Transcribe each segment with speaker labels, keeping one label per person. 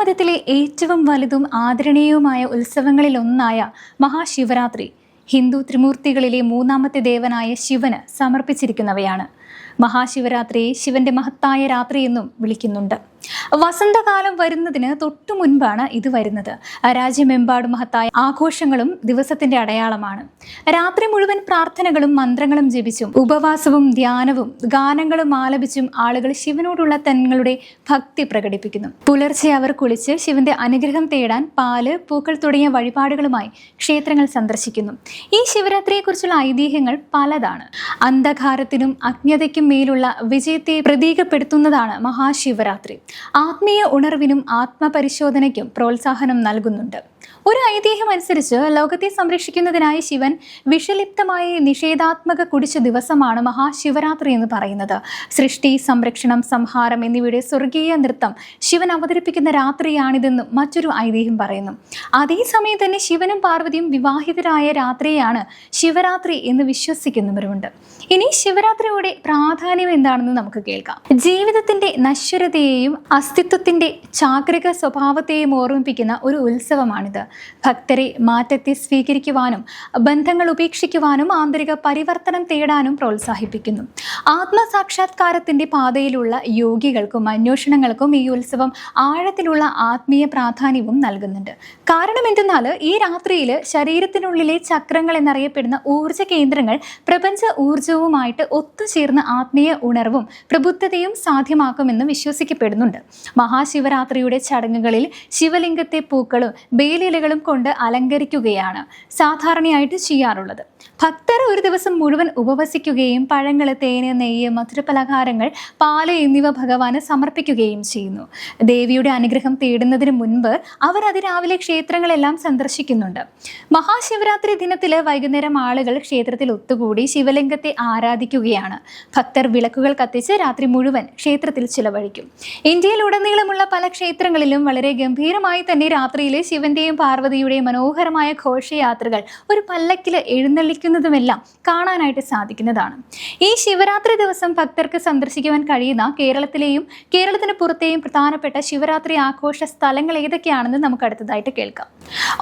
Speaker 1: ഹിന്ദുമതത്തിലെ ഏറ്റവും വലുതും ആദരണീയവുമായ ഉത്സവങ്ങളിലൊന്നായ മഹാശിവരാത്രി ഹിന്ദു ത്രിമൂർത്തികളിലെ മൂന്നാമത്തെ ദേവനായ ശിവന് സമർപ്പിച്ചിരിക്കുന്നവയാണ്. മഹാശിവരാത്രിയെ ശിവന്റെ മഹത്തായ രാത്രി എന്നും വിളിക്കുന്നുണ്ട്. വസന്തകാലം വരുന്നതിന് തൊട്ടു മുൻപാണ് ഇത് വരുന്നത്. രാജ്യമെമ്പാടും മഹത്തായ ആഘോഷങ്ങളും ദിവസത്തിന്റെ അടയാളമാണ്. രാത്രി മുഴുവൻ പ്രാർത്ഥനകളും മന്ത്രങ്ങളും ജപിച്ചും ഉപവാസവും ധ്യാനവും ഗാനങ്ങളും ആലപിച്ചും ആളുകൾ ശിവനോടുള്ള തങ്ങളുടെ ഭക്തി പ്രകടിപ്പിക്കുന്നു. പുലർച്ചെ അവർ കുളിച്ച് ശിവന്റെ അനുഗ്രഹം തേടാൻ പാൽ പൂക്കൾ തുടങ്ങിയ വഴിപാടുകളുമായി ക്ഷേത്രങ്ങൾ സന്ദർശിക്കുന്നു. ഈ ശിവരാത്രിയെക്കുറിച്ചുള്ള ഐതിഹ്യങ്ങൾ പലതാണ്. അന്ധകാരത്തിനും അജ്ഞതയ്ക്കും മേലുള്ള വിജയത്തെ പ്രതീകപ്പെടുത്തുന്നതാണ് മഹാശിവരാത്രി. ആത്മീയ ഉണർവിനും ആത്മപരിശോധനയ്ക്കും പ്രോത്സാഹനം നൽകുന്നുണ്ട്. ഒരു ഐതിഹ്യം അനുസരിച്ച് ലോകത്തെ സംരക്ഷിക്കുന്നതിനായി ശിവൻ വിഷലിപ്തമായ നിഷേധാത്മക കുടിച്ച ദിവസമാണ് മഹാശിവരാത്രി എന്ന് പറയുന്നത്. സൃഷ്ടി സംരക്ഷണം സംഹാരം എന്നിവയുടെ സ്വർഗീയ നൃത്തം ശിവൻ അവതരിപ്പിക്കുന്ന രാത്രിയാണിതെന്നും മറ്റൊരു ഐതിഹ്യം പറയുന്നു. അതേസമയം തന്നെ ശിവനും പാർവതിയും വിവാഹിതരായ രാത്രിയാണ് ശിവരാത്രി എന്ന് വിശ്വസിക്കുന്നവരുമുണ്ട്. ഇനി ശിവരാത്രിയുടെ പ്രാധാന്യം എന്താണെന്ന് നമുക്ക് കേൾക്കാം. ജീവിതത്തിന്റെ നശ്വരതയെയും അസ്തിത്വത്തിന്റെ ചാക്രിക സ്വഭാവത്തെയും ഓർമ്മിപ്പിക്കുന്ന ഒരു ഉത്സവമാണിത് ഭക്തരെ മാറ്റത്തെ സ്വീകരിക്കുവാനും ബന്ധങ്ങൾ ഉപേക്ഷിക്കുവാനും ആന്തരിക പരിവർത്തനം തേടാനും പ്രോത്സാഹിപ്പിക്കുന്നു. ആത്മസാക്ഷാത്കാരത്തിന്റെ പാതയിലുള്ള യോഗികൾക്കും അന്വേഷണങ്ങൾക്കും ഈ ഉത്സവം ആഴത്തിലുള്ള ആത്മീയ പ്രാധാന്യവും നൽകുന്നുണ്ട്. കാരണം എന്തെന്നാൽ ഈ രാത്രിയിൽ ശരീരത്തിനുള്ളിലെ ചക്രങ്ങൾ എന്നറിയപ്പെടുന്ന ഊർജ കേന്ദ്രങ്ങൾ പ്രപഞ്ച ഊർജവുമായിട്ട് ഒത്തുചേർന്ന ആത്മീയ ഉണർവും പ്രബുദ്ധതയും സാധ്യമാക്കുമെന്ന് വിശ്വസിക്കപ്പെടുന്നുണ്ട്. മഹാശിവരാത്രിയുടെ ചടങ്ങുകളിൽ ശിവലിംഗത്തെ പൂക്കളും ബേലിലകളും കൊണ്ട് അലങ്കരിക്കുകയാണ് സാധാരണയായിട്ട് ചെയ്യാറുള്ളത്. ഭക്തർ ഒരു ദിവസം മുഴുവൻ ഉപവസിക്കുകയും പഴങ്ങൾ തേന് നെയ്യ് മധുരപലഹാരങ്ങൾ പാൽ എന്നിവ ഭഗവാന് സമർപ്പിക്കുകയും ചെയ്യുന്നു. ദേവിയുടെ അനുഗ്രഹം തേടുന്നതിന് മുൻപ് അവർ അതിരാവിലെ ക്ഷേത്രങ്ങളെല്ലാം സന്ദർശിക്കുന്നുണ്ട്. മഹാശിവരാത്രി ദിനത്തിൽ വൈകുന്നേരം ആളുകൾ ക്ഷേത്രത്തിൽ ഒത്തുകൂടി ശിവലിംഗത്തെ ആരാധിക്കുകയാണ്. ഭക്തർ വിളക്കുകൾ കത്തിച്ച് രാത്രി മുഴുവൻ ക്ഷേത്രത്തിൽ ചിലവഴിക്കും. ഇന്ത്യയിൽ ഉടനീളമുള്ള പല ക്ഷേത്രങ്ങളിലും വളരെ ഗംഭീരമായി തന്നെ രാത്രിയിലെ ശിവന്റെയും പാർവതിയുടെയും മനോഹരമായ ഘോഷയാത്രകൾ ഒരു പല്ലക്കിൽ എഴുന്നള്ളിക്കുന്നതുമെല്ലാം കാണാനായിട്ട് സാധിക്കുന്നതാണ്. ഈ ശിവരാത്രി ദിവസം ഭക്തർക്ക് സന്ദർശിക്കുവാൻ കഴിയുന്ന കേരളത്തിലെയും കേരളത്തിന് പുറത്തെയും പ്രധാനപ്പെട്ട ശിവരാത്രി ആഘോഷ സ്ഥലങ്ങൾ ഏതൊക്കെയാണെന്ന് നമുക്ക് അടുത്തതായിട്ട് കേൾക്കാം.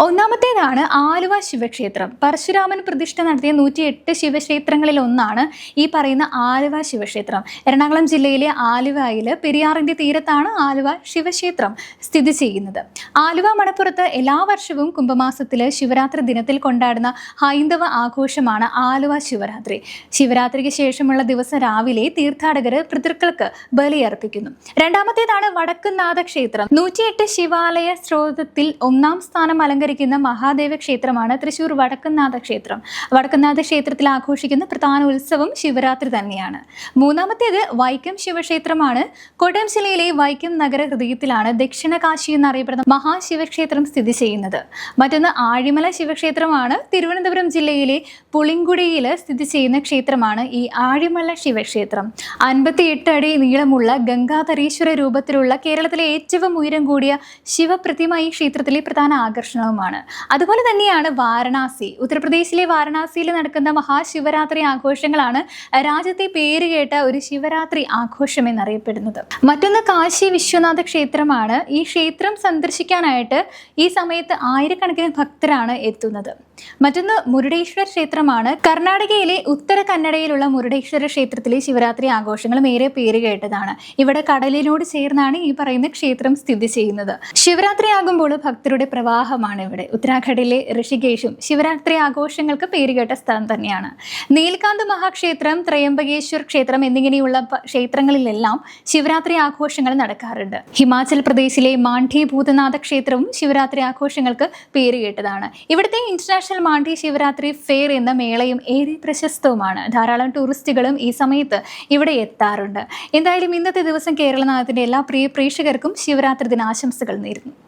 Speaker 1: ഒന്നാമത്തേതാണ് ആലുവ ശിവക്ഷേത്രം. പരശുരാമൻ പ്രതിഷ്ഠ നടത്തിയ നൂറ്റി എട്ട് ശിവക്ഷേത്രങ്ങളിൽ ഒന്നാണ് ഈ പറയുന്ന ആലുവ ശിവക്ഷേത്രം. എറണാകുളം ജില്ലയിലെ ആലുവയിൽ പെരിയാറിന്റെ തീരത്താണ് ആലുവ ശിവക്ഷേത്രം സ്ഥിതി ചെയ്യുന്നത്. ആലുവ മണപ്പുറത്ത് എല്ലാ വർഷവും കുംഭമാസത്തിലെ ശിവരാത്രി ദിനത്തിൽ കൊണ്ടാടുന്ന ഹൈന്ദവ ആഘോഷമാണ് ആലുവ ശിവരാത്രി. ശിവരാത്രിക്ക് ശേഷമുള്ള ദിവസം രാവിലെ തീർത്ഥാടകർ പിതൃക്കൾക്ക് ബലിയർപ്പിക്കുന്നു. രണ്ടാമത്തേതാണ് വടക്കുനാഥ ക്ഷേത്രം നൂറ്റിയെട്ട് ശിവാലയ സ്രോതത്തിൽ ഒന്നാം സ്ഥാനം അലങ്കരിക്കുന്ന മഹാദേവ ക്ഷേത്രമാണ് തൃശൂർ വടക്കുനാഥ ക്ഷേത്രം വടക്കുനാഥ ക്ഷേത്രത്തിൽ ആഘോഷിക്കുന്ന പ്രധാന ഉത്സവം ശിവരാത്രി തന്നെയാണ്. മൂന്നാമത്തേത് വൈക്കം ശിവക്ഷേത്രമാണ്. കോട്ടയം ജില്ലയിലെ വൈക്കം നഗര ഹൃദയത്തിലാണ് ദക്ഷിണ കാശി എന്നറിയപ്പെടുന്ന മഹാശിവക്ഷേത്രം സ്ഥിതി ചെയ്യുന്നത്. മറ്റൊന്ന് ആഴിമല ശിവക്ഷേത്രമാണ്. തിരുവനന്തപുരം ജില്ലയിലെ പുളിങ്കുടിയിൽ സ്ഥിതി ചെയ്യുന്ന ക്ഷേത്രമാണ് ഈ ആഴിമല ശിവക്ഷേത്രം. അൻപത്തി എട്ട് അടി നീളമുള്ള ഗംഗാധരീശ്വര രൂപത്തിലുള്ള കേരളത്തിലെ ഏറ്റവും ഉയരം കൂടിയ ശിവപ്രതിമ ഈ ക്ഷേത്രത്തിലെ പ്രധാന ആകർഷണവുമാണ്. അതുപോലെ തന്നെയാണ് വാരണാസി. ഉത്തർപ്രദേശിലെ വാരണാസിയിൽ നടക്കുന്ന മഹാശിവരാത്രി ആഘോഷങ്ങളാണ് രാജ്യത്തെ പേരുകേട്ട ഒരു ശിവരാത്രി ആഘോഷം എന്നറിയപ്പെടുന്നത്. മറ്റൊന്ന് കാശി വിശ്വനാഥ ക്ഷേത്രമാണ്. ഈ ക്ഷേത്രം സന്ദർശിക്കാനായിട്ട് ഈ സമയത്ത് ആയിരക്കണക്കിന് ഭക്തരാണ് എത്തുന്നത്. മറ്റൊന്ന് മുരുടേശ്വര ക്ഷേത്രമാണ്. കർണാടകയിലെ ഉത്തര കന്നഡയിലുള്ള മുരുടേശ്വര ക്ഷേത്രത്തിലെ ശിവരാത്രി ആഘോഷങ്ങളും ഏറെ പേര് കേട്ടതാണ്. ഇവിടെ കടലിനോട് ചേർന്നാണ് ഈ പറയുന്ന ക്ഷേത്രം സ്ഥിതി ചെയ്യുന്നത്. ശിവരാത്രി ആകുമ്പോൾ ഭക്തരുടെ പ്രവാഹമാണ് ഇവിടെ. ഉത്തരാഖണ്ഡിലെ ഋഷികേശും ശിവരാത്രി ആഘോഷങ്ങൾക്ക് പേരുകേട്ട സ്ഥലം തന്നെയാണ്. നീൽകാന്ത് മഹാക്ഷേത്രം ത്രയംബകേശ്വർ ക്ഷേത്രം എന്നിങ്ങനെയുള്ള ക്ഷേത്രങ്ങളിലെല്ലാം ശിവരാത്രി ആഘോഷങ്ങൾ നടക്കാറുണ്ട്. ഹിമാചൽ പ്രദേശിലെ മാണ്ഡി ഭൂതനാഥ ക്ഷേത്രവും ശിവരാത്രി ആഘോഷങ്ങൾക്ക് പേരുകേട്ടതാണ് ഇവിടുത്തെ ഇന്റർനാഷണൽ മാണ്ഡി ശിവരാത്രി ഫെയർ എന്ന മേളയും ഏറെ പ്രശസ്തവുമാണ്. ധാരാളം ടൂറിസ്റ്റുകളും ഈ സമയത്ത് ഇവിടെ എത്താറുണ്ട്. എന്തായാലും ഇന്നത്തെ ദിവസം കേരളനാഥത്തിന്റെ എല്ലാ പ്രിയ പ്രേക്ഷകർക്കും ശിവരാത്രി ദിനാശംസകൾ നേരുന്നു.